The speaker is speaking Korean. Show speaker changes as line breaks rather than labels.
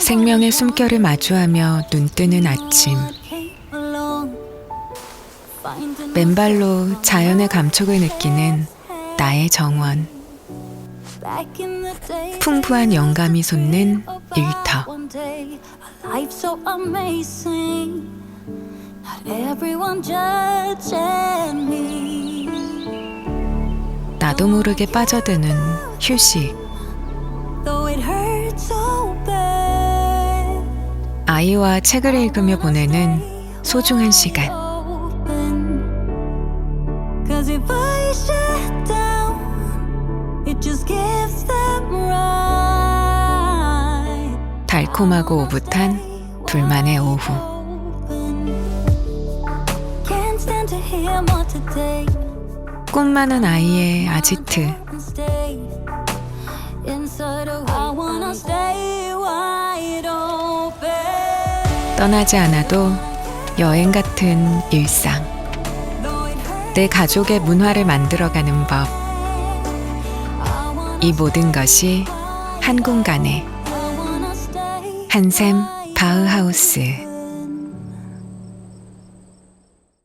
생명의 숨결을 마주하며 눈뜨는 아침. 맨발로 자연의 감촉을 느끼는 나의 정원. 풍부한 영감이 솟는 일터. 나도 모르게 빠져드는 휴식. 아이와 책을 읽으며 보내는 소중한 시간.
Cause if I shut down, it just gives them right.
달콤하고 오붓한 둘만의 오후. 꿈 많은 아이의 아지트. 떠나지 않아도 여행 같은 일상. 내 가족의 문화를 만들어가는 법. 이 모든 것이 한 공간에 한샘 바흐하우스.